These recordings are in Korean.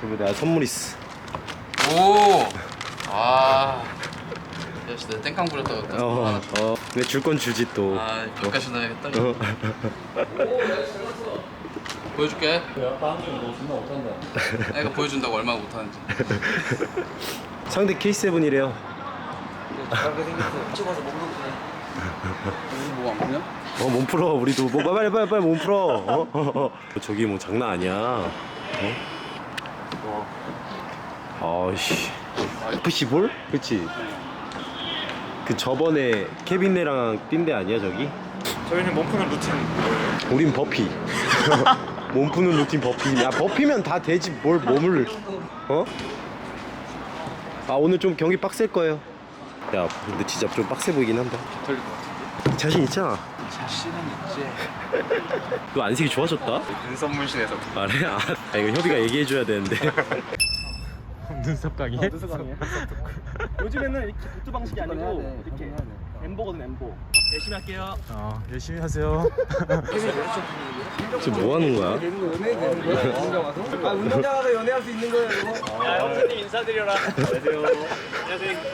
제부 내가 선물 있어. 오! 아. 역시 내가 땡깡 부렸다고 또. 어, 어. 근데 줄건 주지 또. 아, 몇가시 나야겠다. 어. 보여줄게. 다음 주에 너 존나 못한다. 애가 보여준다고 얼마나 못하는지. 상대 K7이래요. 잘하게 생겼어. 찍어서 몸도 그래. 여기 뭐안 보냐? 어, 몸 풀어. 우리도 뭐 빨리 빨리 빨리 몸 풀어. 어? 어, 어. 저기 뭐 장난 아니야. 어? 아이씨. FC 볼? 그치? 그 저번에 케빈네랑 뛴데 아니야 저기? 저희는 몸 푸는 루틴 뭐예요? 우린 버피. 몸 푸는 루틴 버피. 야 버피면 다 되지 뭘 몸을 어? 아 오늘 좀 경기 빡셀 거예요. 야 근데 진짜 좀 빡세 보이긴 한다. 털릴 것 같아. 자신 있잖아. 자신은 있지. 너 안색이 좋아졌다? 눈썹 문신에서. 아 그래? 아, 아, 이거 협의가 얘기해줘야 되는데. 눈썹 강의? 눈썹 강이야. 요즘에는 이렇게 보트 방식이 아니고 이렇게 엠보거든 엠보 열심히 할게요 어 열심히 하세요 지금 뭐 하는 거야? 아 운동장 가서 연애할 수 있는 거예요 이거? 야 형수님 인사드려라 안녕하세요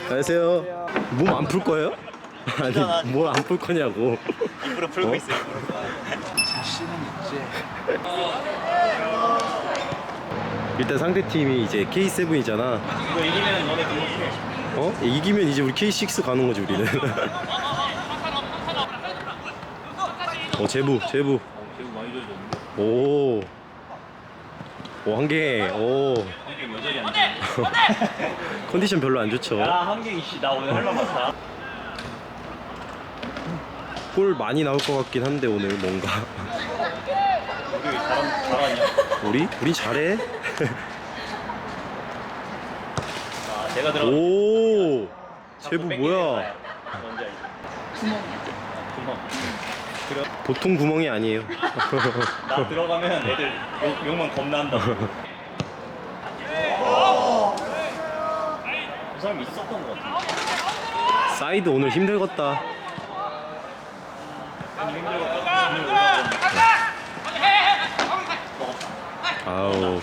안녕하세요. 몸 안 풀 거예요? 아니 뭘 안 풀 거냐고. 입으로 풀고 어? 있어요 자신은 있지. 일단 상대 팀이 이제 K7이잖아. 이거 이기면 너네 등록해 어? 이기면 이제 우리 K6 가는 거지 우리는. 어 제부 제부. 지금 많이 좋아졌는데 오. 오 한개. 오. 한개 여전히 안 돼. 컨디션 별로 안 좋죠. 야 한개 이씨 나 오늘 할말 많다 골 많이 나올 것 같긴 한데 오늘 뭔가. 우리 잘하냐 우리? 우리 잘해. 아 내가 들어가 오. 제부 뭐야? 뭔지 알지 구멍 구멍 보통 구멍이 아니에요. 나 들어가면 애들 욕, 욕만 겁나 한다고 그 사람 있었던 것 같아 사이드 오늘 힘들겠다. 힘들었다 아우.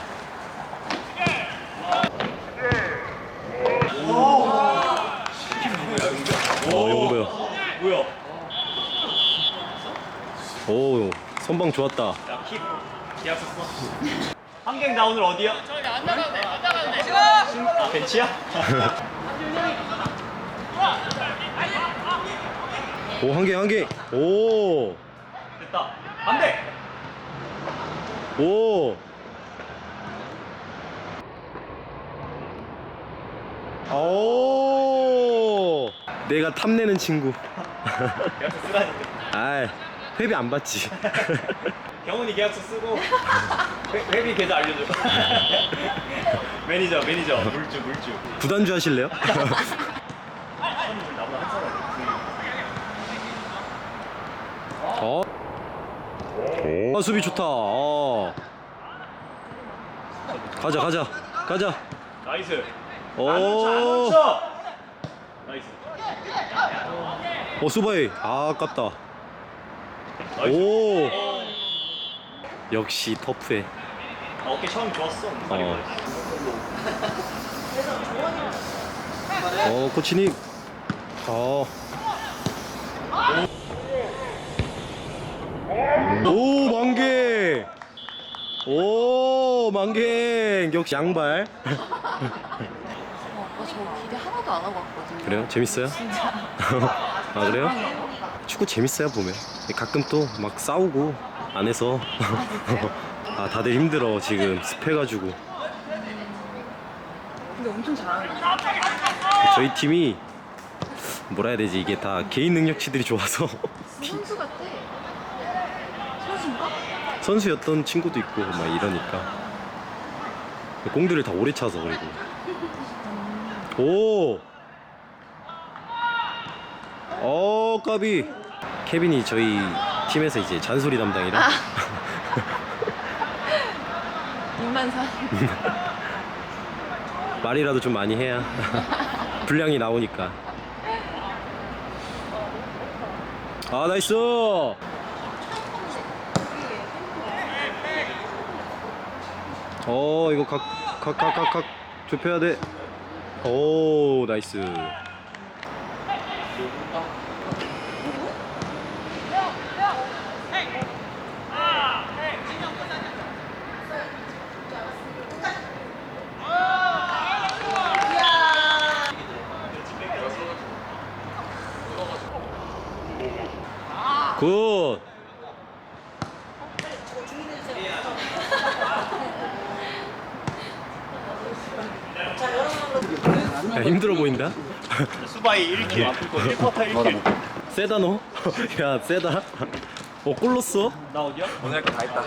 어, 용보야. 뭐야 오, 선방 좋았다. 한갱 나 오늘 어디야? 저기 안 나가는데 안 나가는데 아 벤치야? 오, 한 개, 한 개. 오, 됐다 안 돼 오. 오. 내가 탐내는 친구. 계약서 쓰라니까 아, 회비 안 받지. 경훈이 계약서 쓰고 회, 회비 계좌 알려줘 매니저 매니저 물주 물주 구단주 하실래요? 나보다 한 사람 어? 어, 수비 좋다. 어. 가자, 가자, 가자. 나이스 오. 안 놓쳐 안 놓쳐 나이스 어, 수바이. 아, 아깝다. 오. 역시 터프해. 아, 어깨 처음 좋았어 말이 어. 어, 코치님. 어. 오, 만개. 오, 만개. 역시 양발. 어, 오빠 저 기대 하나도 안 하고 왔거든요. 그래요? 재밌어요? 진짜. 아, 그래요? 축구 재밌어요, 보면. 가끔 또 막 싸우고 안에서. 아, 다들 힘들어, 지금. 습해가지고. 근데 엄청 잘하는 거 같아요. 저희 팀이 뭐라 해야 되지? 이게 다 개인 능력치들이 좋아서. 선수 같아. 선수인가? 선수였던 친구도 있고 막 이러니까 공들을 다 오래 차서 그리고 오! 어 까비 케빈이 저희 팀에서 이제 잔소리 담당이라 입만 사. 말이라도 좀 많이 해야 분량이 나오니까 아 나이스 어 이거 각 각 각 각각 좁혀야 돼. 오 나이스. 굿. 야, 힘들어 보인다. 수바이 1킬 1쿼터 1킬 세다 너? 야 세다. 어 꼴렀어? 나 어디야? 오늘 거다 했다.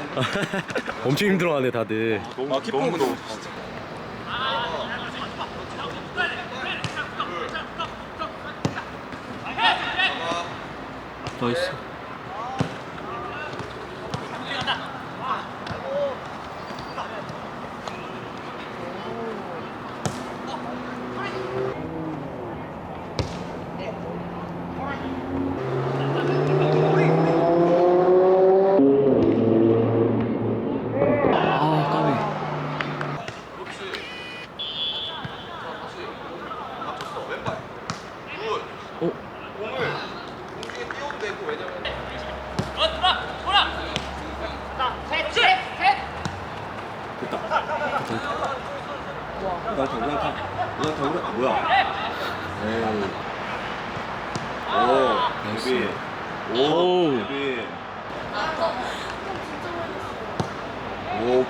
엄청 힘들어하네 다들. 아 기쁨으로. 나이스 뭐야? 오. 오.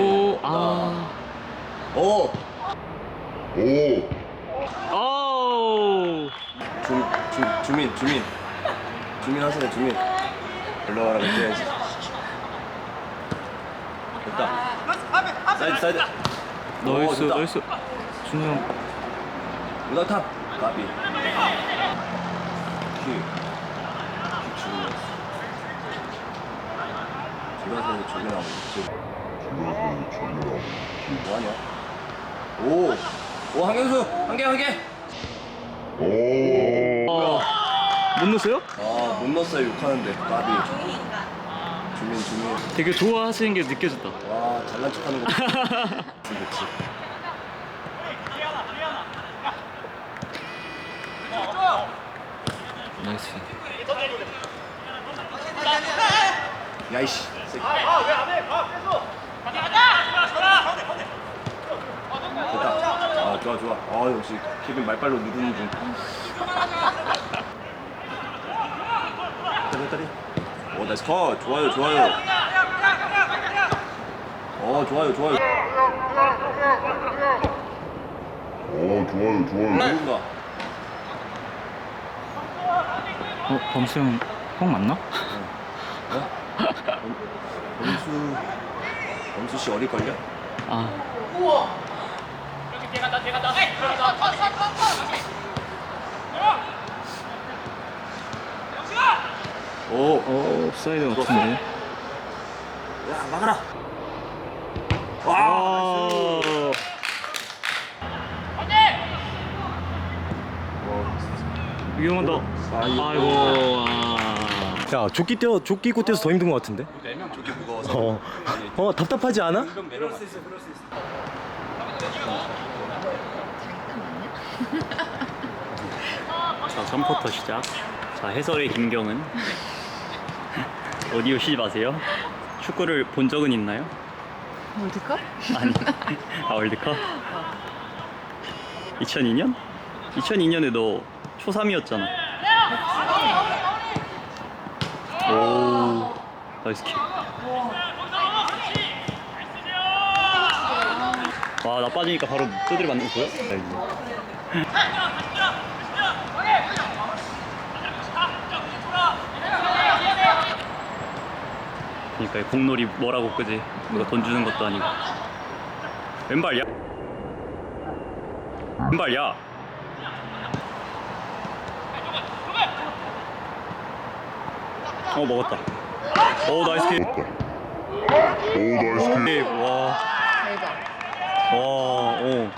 오, 아. 오. 아우. 주, 주, 주민 주민 주민 하세요 주민 일로 와라 그래야지 됐다 사이드 사이드 오, 나이스. 나이스. 준영. 우다탑 까비 킥. 킥 주민 줄여서 저기 나오고 지금 뭐하냐 오! 오 한경수! 한개 한개! 아, 못 넣었어요? 아 못 넣었어요 욕하는데. 까비 주민 주민 되게 좋아하시는 게 느껴졌다. 와 잘난 척하는 거. 그치. 나이스. 야이씨 새끼. 됐다. 아 좋아 좋아. 아 역시 케빈 말빨로 누르는 중. 됐 다 됐다 오 나이스 컷. 좋아요 좋아요. 어 좋아요 좋아요. 어 좋아요 좋아요. 누군가? 어, 범수형 형 맞나? 범수 범수 씨 어릴걸요? 아. 오 어, 사이드 같은데. 야 막아라 아. 위험하다. 아이고. 아. 야 조끼 떼어 조끼 입고 떼서 더 힘든 것 같은데? 저기 무거워서 어. 어 답답하지 않아? 자, 3쿼터 시작. 자, 해설의 김경은. 오디오 쉬지 마세요. 축구를 본 적은 있나요? 월드컵? 아니. 아, 월드컵? 2002년? 2002년에 너 초3이었잖아. 오. 나이스 킥. 와, 나 빠지니까 바로 두드려 맞는 거 보여? 야, 그러니까 이 공놀이 뭐라고 그지? 누가 돈 주는 것도 아니고. 왼발이야? 왼발이야? 어 먹었다. 오 나이스 킥. 오 나이스 킥 와. 대박. 와, 오.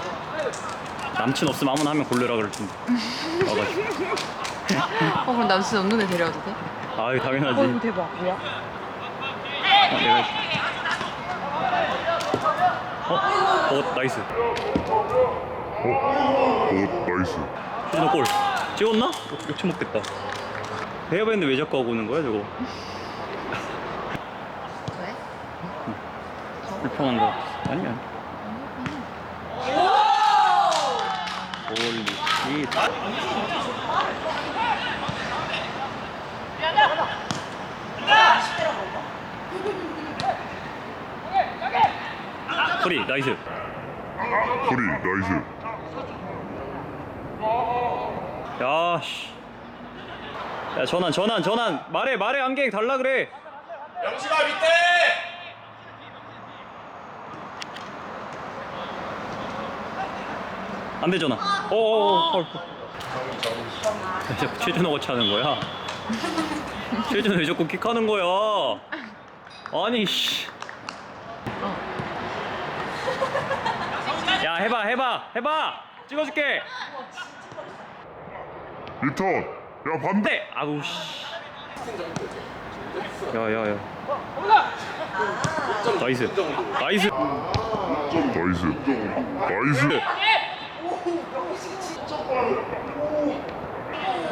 남친 없으면 아무나 하면 골르라 그럴 텐데. 와가지고. 어 그럼 남친 없는 애 데려와도 돼? 아유, 당연하지. 어 대박. 뭐야? 아, 내가. 어? 어 나이스. 오 나이스. 최준호 골. 찍었나? 욕 먹겠다. 해야 했는데 왜 자꾸 하고 오는 거야 저거? 왜? 불평한다. 아니야 홀리 씨 프리 나이스. 소리 나이스. 야씨. 야 전환 전환 전환. 말해 말해 안경 달라 그래. 영식아 밑에! 안 되잖아 어어어 헐. 자꾸 최준호가 차는 거야? 최준호 왜 자꾸 킥하는 거야? 아니 씨. 야 해봐 해봐 해봐. 찍어줄게. 리턴 야 반대. 안돼 아우 씨. 야야야. 나이스. 나이스. 나이스. 나이스.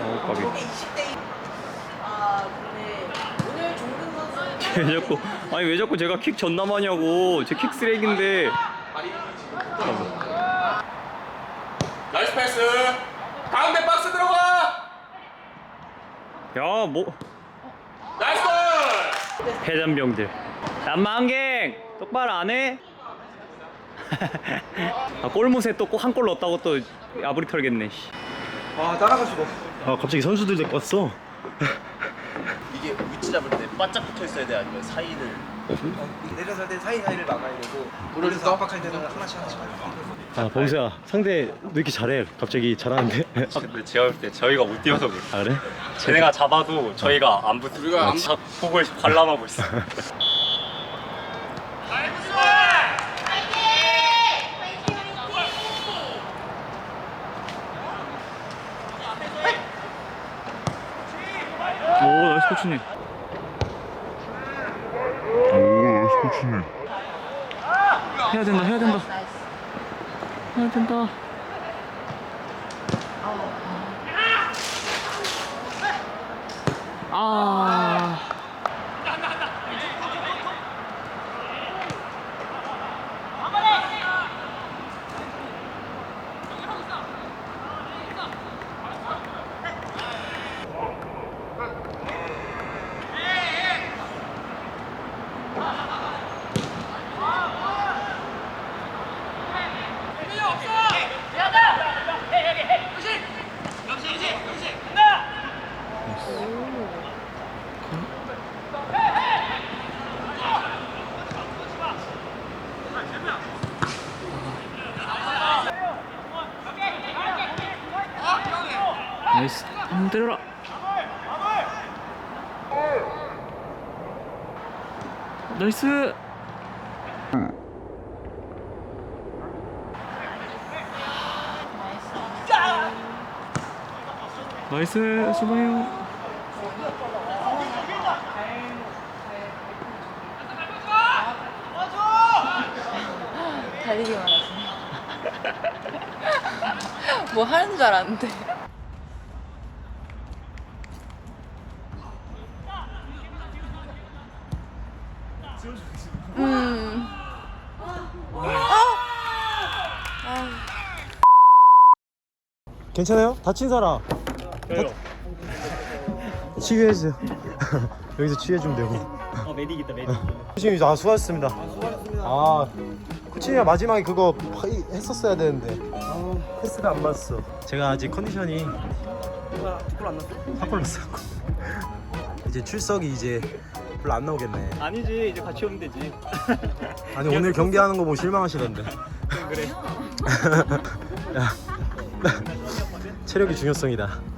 어, 까비. 왜 자꾸 아니 왜 자꾸 제가 킥 전남하냐고. 제 킥 쓰레기인데 나이스 패스. 가운데 박스 들어가 야 뭐? 나이스 골! 해잔병들. 남만갱! 똑바로 안 해? 아 골무새 또한골 넣었다고 또 아부리 털겠네 씨. 아 갑자기 선수들 데리고 왔어 위치 잡을 때 바짝 붙어 있어야 돼? 아니면 사이를 내려설 때 사이 사이를 막아야 되고 오른쪽 압박할 때는 하나씩 하나씩 아 범수야 상대 왜 이렇게 잘해? 갑자기 잘하는데? 근데 제가 볼 때 저희가 못 뛰어서 그래. 아 그래? 쟤네가 잡아도 저희가 안 붙어 우리가 안 폭을 관람하고 있어. 오 나이스 코치님 코치님 해야 된다 해야 된다. 해야 된다. 아 나이스 한번 때려라 나이스 나이스 수고해요 달리기만 하시네. 뭐 하는 줄 알았는데. 음. 괜찮아요? 다친 사람. 저요. 치유해주세요. 여기서 치유해주면 되고. 어 메딕 있다 메딕. 코치님 아 수고하셨습니다. 아 코치님 마지막에 그거 파- 했었어야 되는데. 아, 패스가 안 맞았어. 제가 아직 컨디션이 사골 났어? 이제 출석이 이제 별로 안 나오겠네. 아니지 이제 같이 오면 되지. 아니 오늘 경기하는 거 보고 실망하시던데. 그래. 야, 체력이 중요성이다